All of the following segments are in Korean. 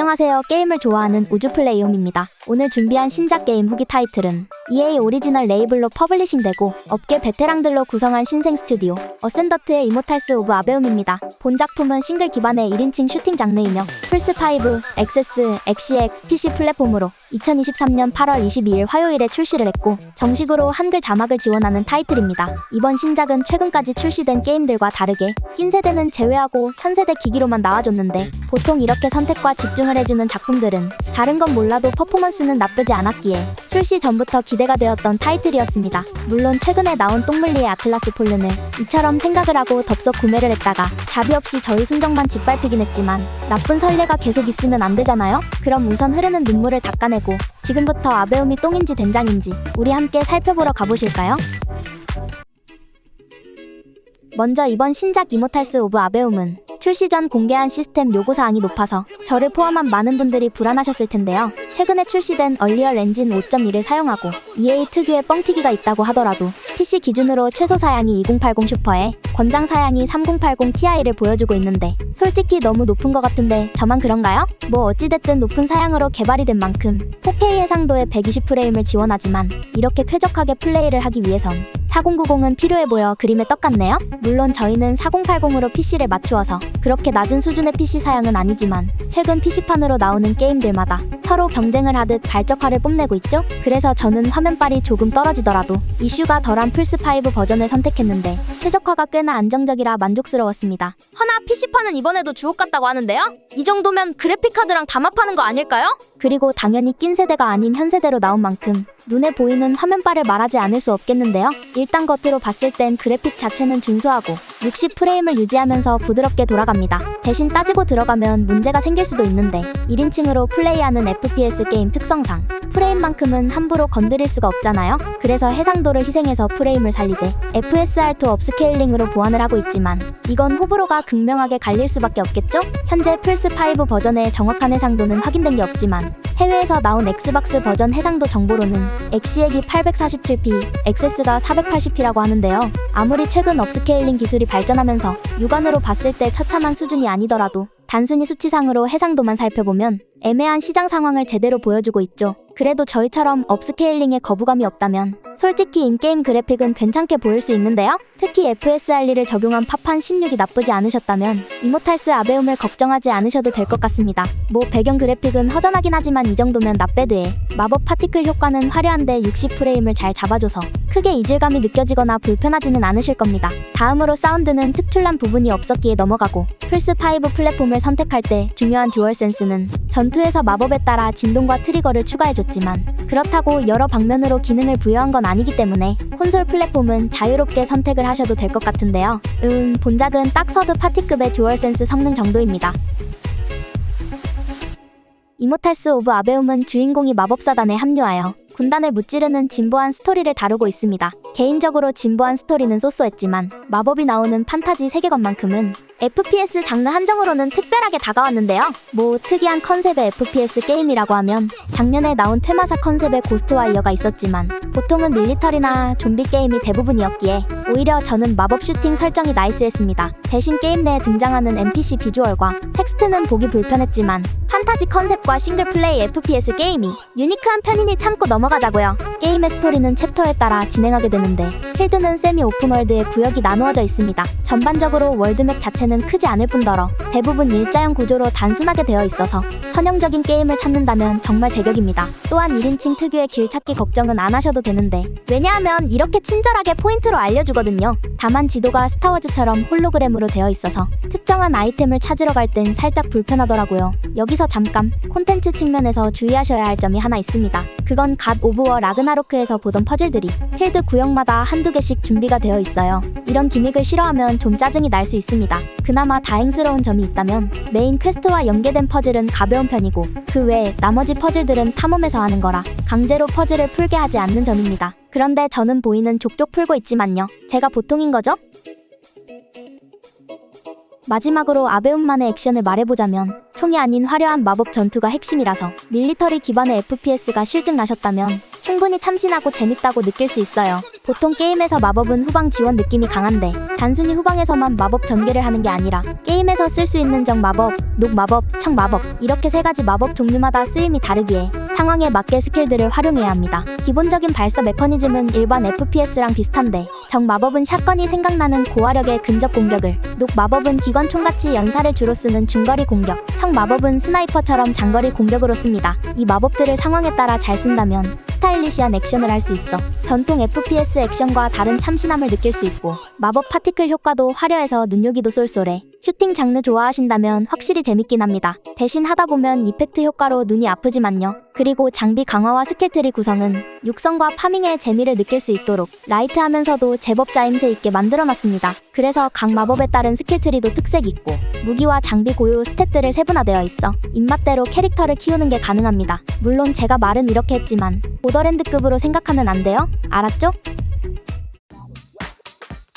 안녕하세요. 게임을 좋아하는 우주플레이옴입니다. 오늘 준비한 신작 게임 후기 타이틀은 EA 오리지널 레이블로 퍼블리싱되고 업계 베테랑들로 구성한 신생 스튜디오 어센더트의 이모탈스 오브 아베움입니다. 본 작품은 싱글 기반의 1인칭 슈팅 장르이며 플스5, 엑세스, 엑시엑, PC 플랫폼으로 2023년 8월 22일 화요일에 출시를 했고 정식으로 한글 자막을 지원하는 타이틀입니다. 이번 신작은 최근까지 출시된 게임들과 다르게 낀 세대는 제외하고 현 세대 기기로만 나와줬는데 보통 이렇게 선택과 집중을 해주는 작품들은 다른 건 몰라도 퍼포먼스는 나쁘지 않았기에 출시 전부터 기대가 되었던 타이틀이었습니다. 물론 최근에 나온 똥물리의 아틀라스 폴른을 이처럼 생각을 하고 덥석 구매를 했다가 답이 없이 저희 순정만 짓밟히긴 했지만 나쁜 선례가 계속 있으면 안 되잖아요? 그럼 우선 흐르는 눈물을 닦아내고 지금부터 아베움이 똥인지 된장인지 우리 함께 살펴보러 가보실까요? 먼저 이번 신작 이모탈스 오브 아베움은 출시 전 공개한 시스템 요구사항이 높아서 저를 포함한 많은 분들이 불안하셨을 텐데요. 최근에 출시된 얼리얼 엔진 5.1을 사용하고 EA 특유의 뻥튀기가 있다고 하더라도 PC 기준으로 최소 사양이 2080 슈퍼에 권장 사양이 3080 Ti를 보여주고 있는데 솔직히 너무 높은 것 같은데 저만 그런가요? 뭐 어찌됐든 높은 사양으로 개발이 된 만큼 4K 해상도의 120프레임을 지원하지만 이렇게 쾌적하게 플레이를 하기 위해선 4090은 필요해 보여 그림의 떡 같네요. 물론 저희는 4080으로 PC를 맞추어서 그렇게 낮은 수준의 PC 사양은 아니지만 최근 PC판으로 나오는 게임들마다 서로 경쟁을 하듯 발적화를 뽐내고 있죠. 그래서 저는 화면빨이 조금 떨어지더라도 이슈가 덜한 플스5 버전을 선택했는데 최적화가 꽤나 안정적이라 만족스러웠습니다. 하나 PC판은 이번에도 주옥 같다고 하는데요? 이 정도면 그래픽카드랑 담합하는 거 아닐까요? 그리고 당연히 낀 세대가 아닌 현 세대로 나온 만큼 눈에 보이는 화면빨을 말하지 않을 수 없겠는데요. 일단 겉으로 봤을 땐 그래픽 자체는 준수하고 60프레임을 유지하면서 부드럽게 돌아 갑니다. 대신 따지고 들어가면 문제가 생길 수도 있는데 1인칭으로 플레이하는 FPS 게임 특성상 프레임만큼은 함부로 건드릴 수가 없잖아요. 그래서 해상도를 희생해서 프레임을 살리되 FSR2 업스케일링으로 보완을 하고 있지만 이건 호불호가 극명하게 갈릴 수밖에 없겠죠? 현재 플스5 버전의 정확한 해상도는 확인된 게 없지만 해외에서 나온 엑스박스 버전 해상도 정보로는 엑시액이 847p, 엑세스가 480p라고 하는데요. 아무리 최근 업스케일링 기술이 발전하면서 육안으로 봤을 때 처참한 수준이 아니더라도 단순히 수치상으로 해상도만 살펴보면 애매한 시장 상황을 제대로 보여주고 있죠. 그래도 저희처럼 업스케일링에 거부감이 없다면 솔직히 인게임 그래픽은 괜찮게 보일 수 있는데요. 특히 FSR2를 적용한 파판 16이 나쁘지 않으셨다면 이모탈스 아베움을 걱정하지 않으셔도 될 것 같습니다. 뭐 배경 그래픽은 허전하긴 하지만 이 정도면 나배드에 마법 파티클 효과는 화려한데 60프레임을 잘 잡아줘서 크게 이질감이 느껴지거나 불편하지는 않으실 겁니다. 다음으로 사운드는 특출난 부분이 없었기에 넘어가고 플스5 플랫폼을 선택할 때 중요한 듀얼 센스는 전투에서 마법에 따라 진동과 트리거를 추가해줬지만 그렇다고 여러 방면으로 기능을 부여한 건 아니기 때문에 콘솔 플랫폼은 자유롭게 선택을 하셔도 될 것 같은데요. 음, 본작은 딱 서드 파티급의 듀얼센스 성능 정도입니다. 이모탈스 오브 아베움은 주인공이 마법사단에 합류하여 군단을 무찌르는 진보한 스토리를 다루고 있습니다. 개인적으로 진보한 스토리는 쏘쏘했지만 마법이 나오는 판타지 세계관만큼은 FPS 장르 한정으로는 특별하게 다가왔는데요. 뭐 특이한 컨셉의 FPS 게임이라고 하면 작년에 나온 퇴마사 컨셉의 고스트와이어가 있었지만 보통은 밀리터리나 좀비 게임이 대부분이었기에 오히려 저는 마법 슈팅 설정이 나이스했습니다. 대신 게임 내에 등장하는 NPC 비주얼과 텍스트는 보기 불편했지만 판타지 컨셉과 싱글 플레이 FPS 게임이 유니크한 편이니 참고 넘 어가자고요. 게임의 스토리는 챕터에 따라 진행하게 되는데 필드는 세미 오픈월드의 구역이 나누어져 있습니다. 전반적으로 월드맵 자체는 크지 않을 뿐더러 대부분 일자형 구조로 단순하게 되어 있어서 선형적인 게임을 찾는다면 정말 제격입니다. 또한 1인칭 특유의 길 찾기 걱정은 안 하셔도 되는데 왜냐하면 이렇게 친절하게 포인트로 알려주거든요. 다만 지도가 스타워즈처럼 홀로그램으로 되어 있어서 특정한 아이템을 찾으러 갈 땐 살짝 불편하더라고요. 여기서 잠깐 콘텐츠 측면에서 주의하셔야 할 점이 하나 있습니다. 그건 갓 오브워 라그나로크에서 보던 퍼즐들이 필드 구역마다 한두 개씩 준비가 되어 있어요. 이런 기믹을 싫어하면 좀 짜증이 날 수 있습니다. 그나마 다행스러운 점이 있다면 메인 퀘스트와 연계된 퍼즐은 가벼운 편이고 그 외에 나머지 퍼즐들은 탐험에서 하는 거라 강제로 퍼즐을 풀게 하지 않는 점입니다. 그런데 저는 보이는 족족 풀고 있지만요. 제가 보통인 거죠? 마지막으로 아베움만의 액션을 말해보자면 총이 아닌 화려한 마법 전투가 핵심이라서 밀리터리 기반의 FPS가 실증 나셨다면 충분히 참신하고 재밌다고 느낄 수 있어요. 보통 게임에서 마법은 후방 지원 느낌이 강한데 단순히 후방에서만 마법 전개를 하는 게 아니라 게임에서 쓸 수 있는 정 마법, 녹 마법, 청 마법 이렇게 세 가지 마법 종류마다 쓰임이 다르기에 상황에 맞게 스킬들을 활용해야 합니다. 기본적인 발사 메커니즘은 일반 FPS랑 비슷한데 정 마법은 샷건이 생각나는 고화력의 근접 공격을 녹 마법은 기관총같이 연사를 주로 쓰는 중거리 공격 청 마법은 스나이퍼처럼 장거리 공격으로 씁니다. 이 마법들을 상황에 따라 잘 쓴다면 스타일리시한 액션을 할 수 있어 전통 FPS 액션과 다른 참신함을 느낄 수 있고 마법 파티클 효과도 화려해서 눈요기도 쏠쏠해 슈팅 장르 좋아하신다면 확실히 재밌긴 합니다. 대신 하다 보면 이펙트 효과로 눈이 아프지만요. 그리고 장비 강화와 스킬트리 구성은 육성과 파밍의 재미를 느낄 수 있도록 라이트하면서도 제법 짜임새 있게 만들어놨습니다. 그래서 각 마법에 따른 스킬트리도 특색 있고 무기와 장비 고유 스탯들을 세분화되어 있어 입맛대로 캐릭터를 키우는 게 가능합니다. 물론 제가 말은 이렇게 했지만 보더랜드급으로 생각하면 안 돼요? 알았죠?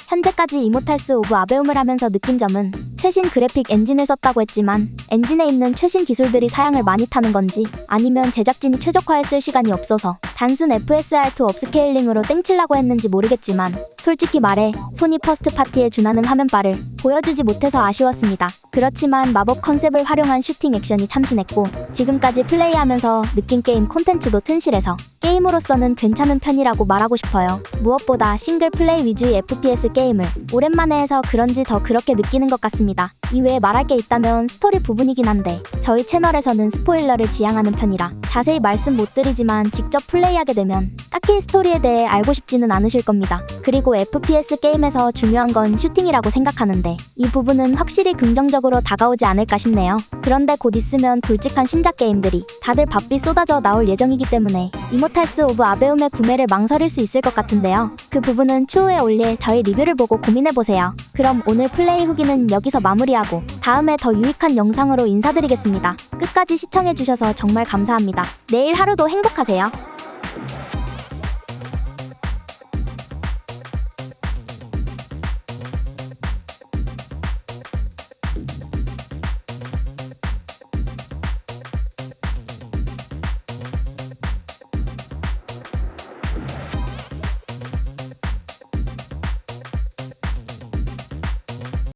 현재까지 이모탈스 오브 아베움을 하면서 느낀 점은 최신 그래픽 엔진을 썼다고 했지만 엔진에 있는 최신 기술들이 사양을 많이 타는 건지 아니면 제작진이 최적화했을 시간이 없어서 단순 FSR2 업스케일링으로 땡칠라고 했는지 모르겠지만 솔직히 말해 소니 퍼스트 파티에 준하는 화면빨을 보여주지 못해서 아쉬웠습니다. 그렇지만 마법 컨셉을 활용한 슈팅 액션이 참신했고 지금까지 플레이하면서 느낀 게임 콘텐츠도 튼실해서 게임으로서는 괜찮은 편이라고 말하고 싶어요. 무엇보다 싱글 플레이 위주의 FPS 게임을 오랜만에 해서 그런지 더 그렇게 느끼는 것 같습니다. 감사합니다. 이외에 말할 게 있다면 스토리 부분이긴 한데 저희 채널에서는 스포일러를 지향하는 편이라 자세히 말씀 못 드리지만 직접 플레이하게 되면 딱히 스토리에 대해 알고 싶지는 않으실 겁니다. 그리고 FPS 게임에서 중요한 건 슈팅이라고 생각하는데 이 부분은 확실히 긍정적으로 다가오지 않을까 싶네요. 그런데 곧 있으면 굵직한 신작 게임들이 다들 바삐 쏟아져 나올 예정이기 때문에 이모탈스 오브 아베움의 구매를 망설일 수 있을 것 같은데요. 그 부분은 추후에 올릴 저희 리뷰를 보고 고민해보세요. 그럼 오늘 플레이 후기는 여기서 마무리 하고 다음에 더 유익한 영상으로 인사드리겠습니다. 끝까지 시청해주셔서 정말 감사합니다. 내일 하루도 행복하세요.